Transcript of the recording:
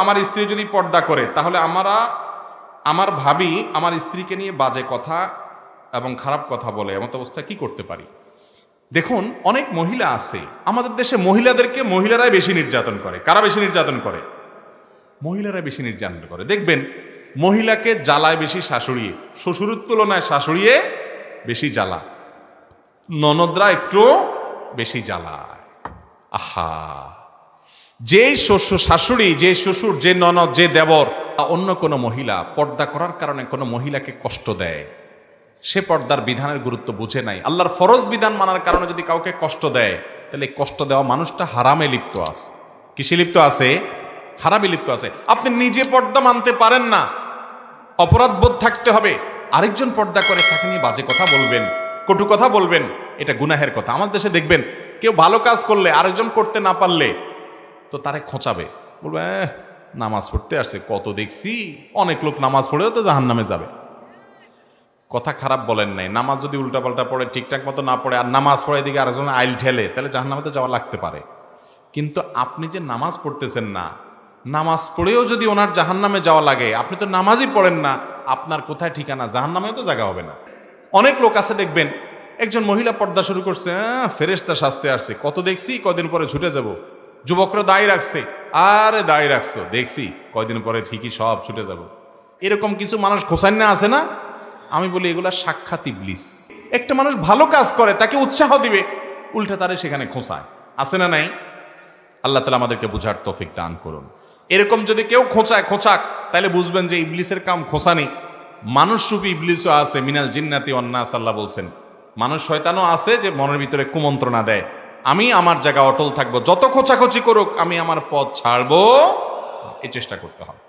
আমার স্ত্রী যদি পর্দা করে, তাহলে আমরা, আমার ভাবি আমার স্ত্রীকে নিয়ে বাজে কথা এবং খারাপ কথা বলে, এমত অবস্থা কি করতে পারি? দেখুন, অনেক মহিলা আছে, আমাদের দেশে মহিলাদেরকে মহিলারাই বেশি নির্যাতন করে। কারা বেশি নির্যাতন করে? মহিলারা বেশি নির্যাতন করে। দেখবেন, মহিলাকে জ্বালায় বেশি শাশুড়িয়ে, শ্বশুরের তুলনায় শাশুড়িয়ে বেশি জ্বালা। ননদরা একটু বেশি জ্বালায়। আহা! যে শ্বশুর শাশুড়ি, যে শ্বশুর, যে ননদ, যে দেবর অন্য কোনো মহিলা পর্দা করার কারণে কোনো মহিলাকে কষ্ট দেয়, সে পর্দার বিধানের গুরুত্ব বুঝে নাই। আল্লাহর ফরজ বিধান মানার কারণে যদি কাউকে কষ্ট দেয়, তাহলে কষ্ট দেওয়া মানুষটা হারামে লিপ্ত আছে। কিসে লিপ্ত আছে? হারামে লিপ্ত আছে। আপনি নিজে পর্দা মানতে পারেন না। অপরাধ বোধ থাকতে হবে। আরেকজন পর্দা করে তাকে নিয়ে বাজে কথা বলবেন, কটু কথা বলবেন, এটা গুনাহের কথা। আমার দেশে দেখবেন, কেউ ভালো কাজ করলে, আরেকজন করতে না পারলে তো তারে খোঁচাবে। বলবে "এহ, নামাজ পড়তে আসছে কত দেখছি অনেক লোক নামাজ পড়েও তো জাহান নামে যাবে। কথা খারাপ বলেন নাই নামাজ যদি উল্টাপাল্টা পড়ে ঠিকঠাক মতো না পড়ে আর নামাজ পড়ে এদিকে আরেকজন আইল ঠেলে তাহলে জাহান নামে যাওয়া লাগতে পারে। কিন্তু আপনি যে নামাজ পড়তেছেন না নামাজ পড়েও যদি ওনার জাহান নামে যাওয়া লাগে আপনি তো নামাজই পড়েন না আপনার কোথায় ঠিকানা? জাহান নামেও তো জায়গা হবে না। অনেক লোক আছে দেখবেন একজন মহিলা পর্দা শুরু করছে ফেরেস্তা শাস্তে আসছে কত দেখছি কদিন পরে ছুটে যাব। যুবকরা দায়ী রাখছে। আরে দায়ী রাখছো, দেখছি, কয়দিন পরে ঠিকই সব ছুটে যাব। এরকম কিছু মানুষ খোসান না আছে না? আমি বলি, এগুলা সাক্ষাৎ ইবলিস। একটা মানুষ ভালো কাজ করে, তাকে উৎসাহ দিবে, উল্টে তারে সেখানে খোঁসায় আছে না নাই? আল্লাহ তালা আমাদেরকে বুঝার তফিক দান করুন। এরকম যদি কেউ খোঁচায়, খোঁচাক, তাহলে বুঝবেন যে ইবলিসের কাম খোঁচানি মানুষ রূপী ইবলিসও আছে, মিনাল জিন্নাতি অন্নাস আল্লাহ বলছেন। মানুষ শয়তানও আছে যে মনের ভিতরে কুমন্ত্রণা দেয়। আমি আমার জায়গা অটল থাকব, যত খোঁচাখোঁচি করুক, আমি আমার পথ ছাড়বো। এই চেষ্টা করতে হবে।